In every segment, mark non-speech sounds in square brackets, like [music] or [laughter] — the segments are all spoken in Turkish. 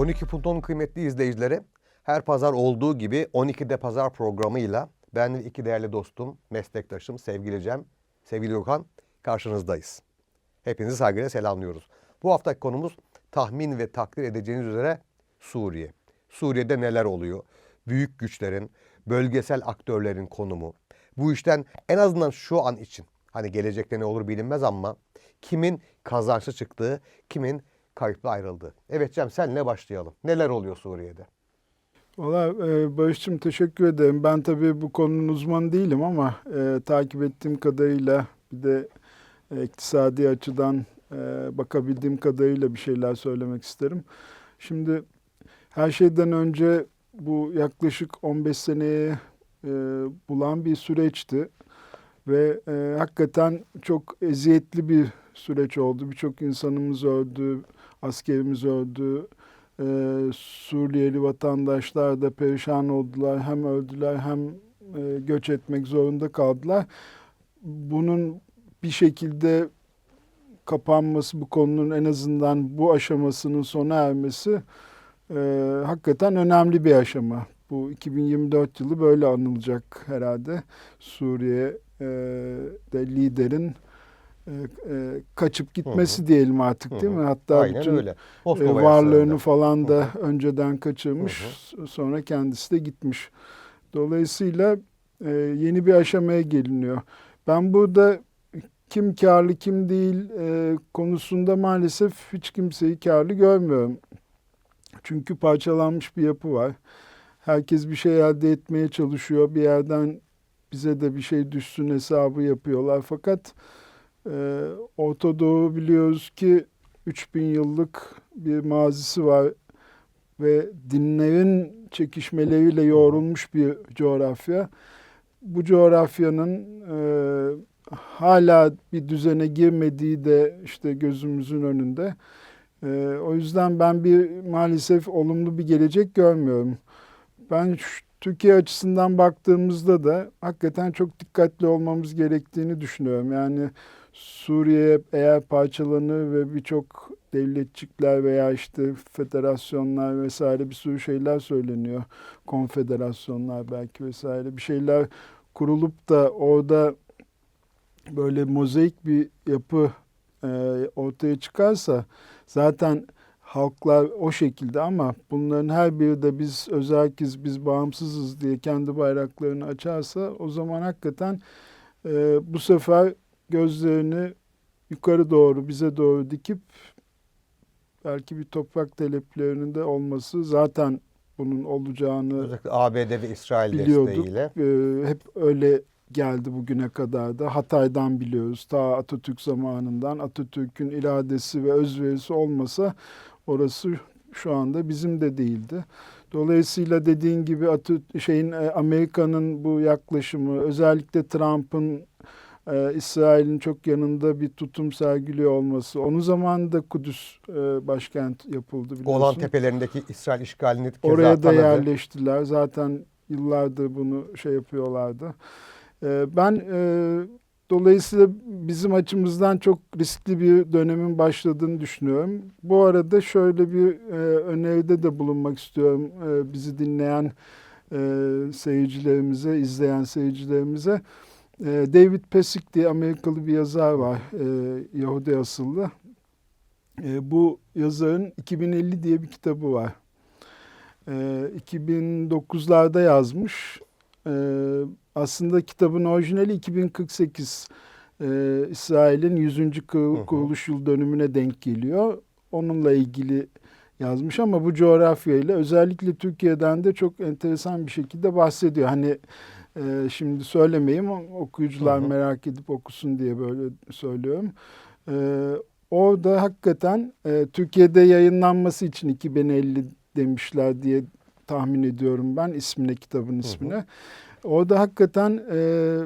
12.10 kıymetli izleyicileri, her pazar olduğu gibi 12'de pazar programıyla ben iki değerli dostum, meslektaşım, sevgili Cem, sevgili Gökhan karşınızdayız. Hepinizi saygıyla selamlıyoruz. Bu haftaki konumuz tahmin ve takdir edeceğiniz üzere Suriye. Suriye'de neler oluyor? Büyük güçlerin, bölgesel aktörlerin konumu. Bu işten en azından şu an için, hani gelecekte ne olur bilinmez ama kimin kazançlı çıktığı, kimin kayıplı ayrıldığı. Evet Cem senle başlayalım. Neler oluyor Suriye'de? Valla e, Barış'cığım teşekkür ederim. Ben tabii bu konunun uzmanı değilim ama e, takip ettiğim kadarıyla bir de e, iktisadi açıdan e, bakabildiğim kadarıyla bir şeyler söylemek isterim. Şimdi her şeyden önce bu yaklaşık 15 seneye e, bulan bir süreçti ve e, hakikaten çok eziyetli bir süreç oldu. Birçok insanımız öldü, askerimiz öldü, ee, Suriyeli vatandaşlar da perişan oldular. Hem öldüler hem e, göç etmek zorunda kaldılar. Bunun bir şekilde kapanması, bu konunun en azından bu aşamasının sona ermesi e, hakikaten önemli bir aşama. Bu 2024 yılı böyle anılacak herhalde. Suriye'de liderin e, e, kaçıp gitmesi diyelim artık değil Hı hı. mi? Hatta Aynen bütün öyle. e, varlığını falan da Hı önceden kaçırmış. s- Sonra kendisi de gitmiş. Dolayısıyla e, yeni bir aşamaya geliniyor. Ben burada kim karlı kim değil e, konusunda maalesef hiç kimseyi karlı görmüyorum. Çünkü parçalanmış bir yapı var. Herkes bir şey elde etmeye çalışıyor. Bir yerden bize de bir şey düşsün hesabı yapıyorlar. Fakat e, Orta Doğu biliyoruz ki 3000 yıllık bir mazisi var ve dinlerin çekişmeleriyle yoğrulmuş bir coğrafya. Bu coğrafyanın e, hala bir düzene girmediği de işte gözümüzün önünde. E, o yüzden ben bir maalesef olumlu bir gelecek görmüyorum. Ben şu- Türkiye açısından baktığımızda da hakikaten çok dikkatli olmamız gerektiğini düşünüyorum. Yani Suriye eğer parçalanır ve birçok devletçikler veya işte federasyonlar vesaire bir sürü şeyler söyleniyor. Konfederasyonlar belki vesaire bir şeyler kurulup da orada böyle mozaik bir yapı e, ortaya çıkarsa zaten halklar o şekilde ama bunların her biri de biz özelkiz, biz bağımsızız diye kendi bayraklarını açarsa o zaman hakikaten e, bu sefer gözlerini yukarı doğru, bize doğru dikip belki bir toprak taleplerinin de olması zaten bunun olacağını Özellikle ABD ve İsrail biliyorduk. desteğiyle. Ee, hep öyle geldi bugüne kadar da. Hatay'dan biliyoruz. Ta Atatürk zamanından Atatürk'ün iradesi ve özverisi olmasa orası şu anda bizim de değildi. Dolayısıyla dediğin gibi Atatürk, şeyin e, Amerika'nın bu yaklaşımı özellikle Trump'ın e, İsrail'in çok yanında bir tutum sergiliyor olması. Onun zamanında Kudüs e, başkent yapıldı biliyorsun. Golan Tepelerindeki İsrail işgalini Oraya da yerleştiler. Zaten yıllardır bunu şey yapıyorlardı. Ee, Ben e, dolayısıyla bizim açımızdan çok riskli bir dönemin başladığını düşünüyorum. Bu arada şöyle bir e, öneride de bulunmak istiyorum e, bizi dinleyen e, seyircilerimize, izleyen seyircilerimize. E, David Pesik diye Amerikalı bir yazar var, e, Yahudi asıllı. E, Bu yazarın 2050 diye bir kitabı var. Ee, 2009'larda yazmış. Ee, aslında kitabın orijinali 2048. Ee, İsrail'in 100. kı- Hı hı. kuruluş yıl dönümüne denk geliyor. Onunla ilgili yazmış ama bu coğrafyayla özellikle Türkiye'den de çok enteresan bir şekilde bahsediyor. Hani e, şimdi söylemeyeyim okuyucular Hı hı. merak edip okusun diye böyle söylüyorum. Ee, Orada hakikaten e, Türkiye'de yayınlanması için 2050 demişler diye tahmin ediyorum ben ismine kitabın ismine. Orada hakikaten e,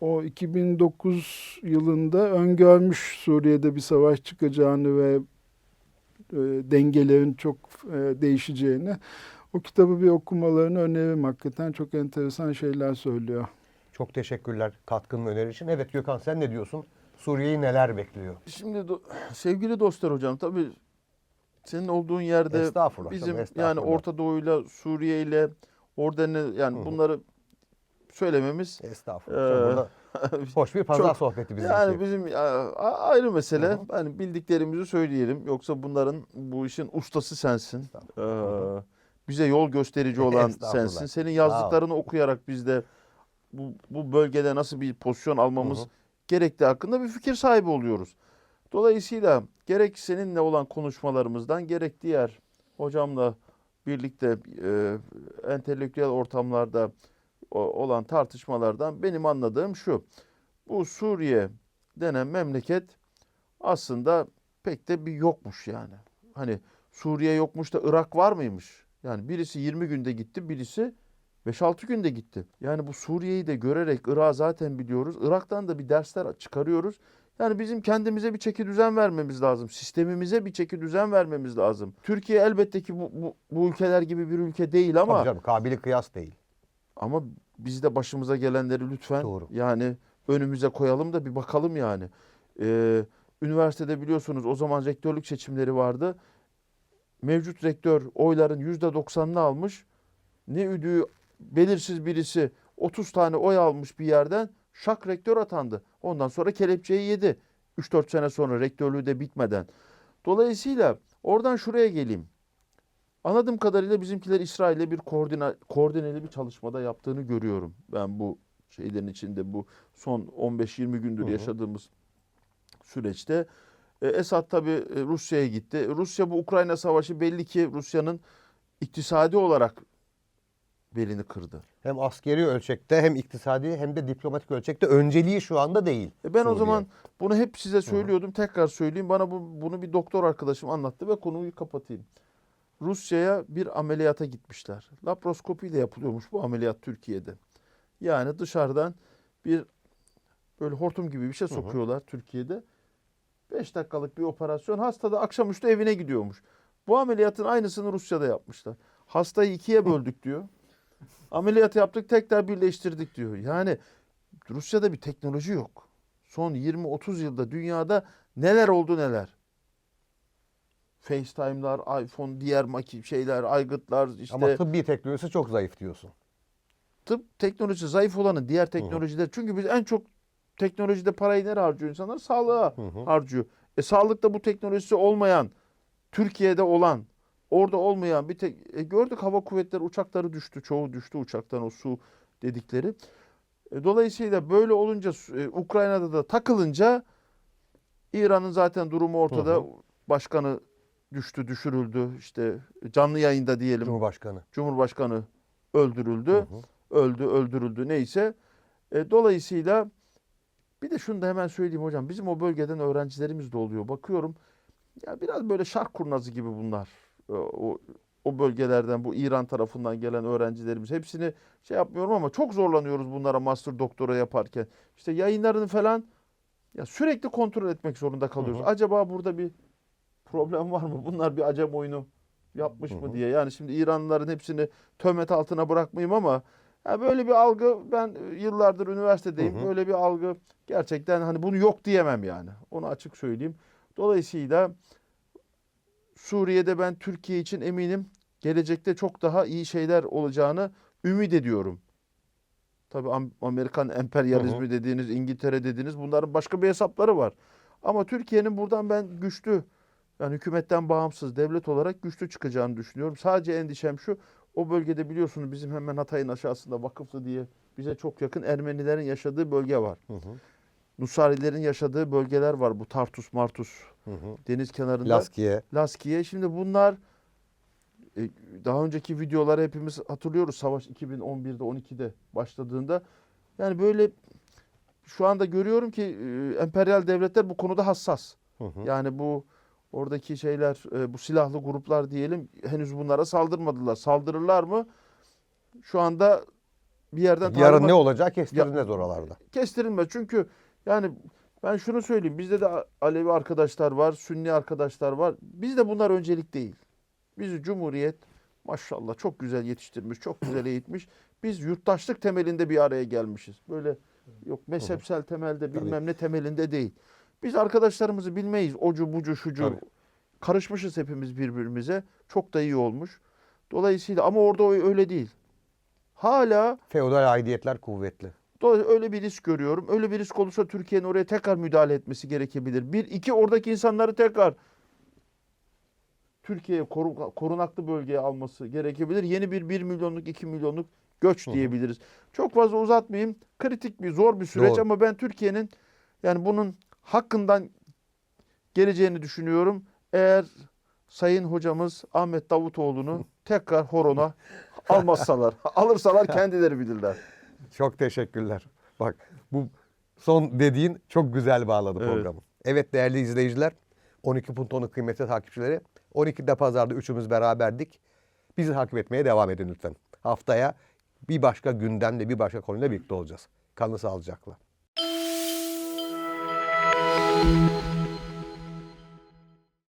o 2009 yılında öngörmüş Suriye'de bir savaş çıkacağını ve e, dengelerin çok e, değişeceğini. O kitabı bir okumalarını öneririm hakikaten çok enteresan şeyler söylüyor. Çok teşekkürler katkının öneri için. Evet Gökhan sen ne diyorsun? Suriye'yi neler bekliyor? Şimdi do- sevgili dostlar hocam tabii senin olduğun yerde Estağfurullah. bizim tabii, yani estağfurullah. Orta Doğu'yla Suriye ile orada ne yani Hı hı. bunları söylememiz Estağfurullah. Ee, Burada [laughs] hoş bir pazar çok- sohbeti bizimki. yani bizim a- ayrı mesele. Hı hı. Hani bildiklerimizi söyleyelim. Yoksa bunların bu işin ustası sensin. Estağfurullah. Ee, bize yol gösterici [laughs] olan sensin. Senin yazdıklarını okuyarak biz de bu, bu bölgede nasıl bir pozisyon almamız Hı hı. gerektiği hakkında bir fikir sahibi oluyoruz. Dolayısıyla gerek seninle olan konuşmalarımızdan gerek diğer hocamla birlikte e, entelektüel ortamlarda o- olan tartışmalardan benim anladığım şu. Bu Suriye denen memleket aslında pek de bir yokmuş yani. Hani Suriye yokmuş da Irak var mıymış? Yani birisi 20 günde gitti, birisi 5-6 günde gitti. Yani bu Suriye'yi de görerek Irak'ı zaten biliyoruz. Irak'tan da bir dersler çıkarıyoruz. Yani bizim kendimize bir çeki düzen vermemiz lazım. Sistemimize bir çeki düzen vermemiz lazım. Türkiye elbette ki bu, bu, bu ülkeler gibi bir ülke değil ama Tabii canım, kabili kıyas değil. ama biz de başımıza gelenleri lütfen Doğru. yani önümüze koyalım da bir bakalım yani. Ee, üniversitede biliyorsunuz o zaman rektörlük seçimleri vardı. Mevcut rektör oyların yüzde doksanını almış. Ne üdüğü belirsiz birisi 30 tane oy almış bir yerden şak rektör atandı. Ondan sonra kelepçeyi yedi. 3-4 sene sonra rektörlüğü de bitmeden. Dolayısıyla oradan şuraya geleyim. Anladığım kadarıyla bizimkiler İsrail'le bir koordina, koordineli bir çalışmada yaptığını görüyorum. Ben bu şeylerin içinde bu son 15-20 gündür Hı hı. yaşadığımız süreçte. E, Esad tabii e, Rusya'ya gitti. Rusya bu Ukrayna savaşı belli ki Rusya'nın iktisadi olarak belini kırdı. Hem askeri ölçekte hem iktisadi hem de diplomatik ölçekte önceliği şu anda değil. E ben o Suriye. zaman bunu hep size söylüyordum. Tekrar söyleyeyim. Bana bu, bunu bir doktor arkadaşım anlattı ve konuyu kapatayım. Rusya'ya bir ameliyata gitmişler. Laparoskopiyle yapılıyormuş bu ameliyat Türkiye'de. Yani dışarıdan bir böyle hortum gibi bir şey hı. sokuyorlar Türkiye'de. 5 dakikalık bir operasyon. Hasta da akşamüstü evine gidiyormuş. Bu ameliyatın aynısını Rusya'da yapmışlar. Hastayı ikiye böldük diyor. Ameliyat yaptık tekrar birleştirdik diyor. Yani Rusya'da bir teknoloji yok. Son 20-30 yılda dünyada neler oldu neler. FaceTime'lar, iPhone, diğer maki şeyler, aygıtlar işte Ama tıbbi teknolojisi çok zayıf diyorsun. tıp teknolojisi zayıf olanın diğer teknolojiler. Çünkü biz en çok teknolojide parayı nereye harcıyor insanlar? Sağlığa Hı hı. harcıyor. E sağlıkta bu teknolojisi olmayan, Türkiye'de olan, orada olmayan bir tek e, gördük hava kuvvetleri uçakları düştü. Çoğu düştü uçaktan o su dedikleri. E, dolayısıyla böyle olunca e, Ukrayna'da da takılınca İran'ın zaten durumu ortada. Hı hı. Başkanı düştü, düşürüldü. İşte canlı yayında diyelim. Cumhurbaşkanı. Cumhurbaşkanı öldürüldü. Hı hı. Öldü, öldürüldü neyse. E, dolayısıyla bir de şunu da hemen söyleyeyim hocam. Bizim o bölgeden öğrencilerimiz de oluyor. Bakıyorum ya biraz böyle şark kurnazı gibi bunlar. E, O, o bölgelerden bu İran tarafından gelen öğrencilerimiz. Hepsini şey yapmıyorum ama çok zorlanıyoruz bunlara master doktora yaparken. İşte yayınlarını falan ya sürekli kontrol etmek zorunda kalıyoruz. Hı hı. Acaba burada bir problem var mı? Bunlar bir acem oyunu yapmış Hı mı hı. diye. Yani şimdi İranlıların hepsini töhmet altına bırakmayayım ama ya böyle bir algı ben yıllardır üniversitedeyim. Hı hı. Böyle bir algı gerçekten hani bunu yok diyemem yani. Onu açık söyleyeyim. Dolayısıyla Suriye'de ben Türkiye için eminim gelecekte çok daha iyi şeyler olacağını ümit ediyorum. Tabii Am- Amerikan emperyalizmi dediğiniz, İngiltere dediğiniz bunların başka bir hesapları var. Ama Türkiye'nin buradan ben güçlü yani hükümetten bağımsız devlet olarak güçlü çıkacağını düşünüyorum. Sadece endişem şu o bölgede biliyorsunuz bizim hemen Hatay'ın aşağısında Vakıflı diye bize çok yakın Ermenilerin yaşadığı bölge var. Hı hı. Nusarilerin yaşadığı bölgeler var. Bu Tartus, Martus Hı hı. deniz kenarında. Laskiye. Laskiye. Şimdi bunlar e, daha önceki videoları hepimiz hatırlıyoruz. Savaş 2011'de 12'de başladığında. Yani böyle şu anda görüyorum ki e, emperyal devletler bu konuda hassas. Hı hı. Yani bu oradaki şeyler e, bu silahlı gruplar diyelim henüz bunlara saldırmadılar. Saldırırlar mı? Şu anda bir yerden Yarın ne olacağı kestirilmez oralarda. kestirilmez. Çünkü yani ben şunu söyleyeyim. Bizde de Alevi arkadaşlar var, Sünni arkadaşlar var. Bizde bunlar öncelik değil. Bizi Cumhuriyet maşallah çok güzel yetiştirmiş, çok güzel eğitmiş. Biz yurttaşlık temelinde bir araya gelmişiz. Böyle yok mezhepsel temelde bilmem ne temelinde değil. Biz arkadaşlarımızı bilmeyiz. Ocu bucu şucu. Tabii. karışmışız hepimiz birbirimize. Çok da iyi olmuş. Dolayısıyla ama orada öyle değil. Hala Feodal aidiyetler kuvvetli. Dolayısıyla öyle bir risk görüyorum. Öyle bir risk olursa Türkiye'nin oraya tekrar müdahale etmesi gerekebilir. Bir, iki oradaki insanları tekrar Türkiye'ye koru- korunaklı bölgeye alması gerekebilir. Yeni bir 1 milyonluk, 2 milyonluk göç diyebiliriz. Çok fazla uzatmayayım. Kritik bir, zor bir süreç Doğru. ama ben Türkiye'nin yani bunun hakkından geleceğini düşünüyorum. Eğer Sayın hocamız Ahmet Davutoğlu'nu [laughs] tekrar horona almazsalar, [laughs] alırsalar kendileri bilirler. Çok teşekkürler. Bak bu son dediğin çok güzel bağladı Evet. programı. Evet değerli izleyiciler, 12 Punto'nun kıymetli takipçileri, 12'de pazarda üçümüz beraberdik. Bizi takip etmeye devam edin lütfen. Haftaya bir başka gündemle, bir başka konuyla birlikte olacağız. Kalın sağlıcakla. you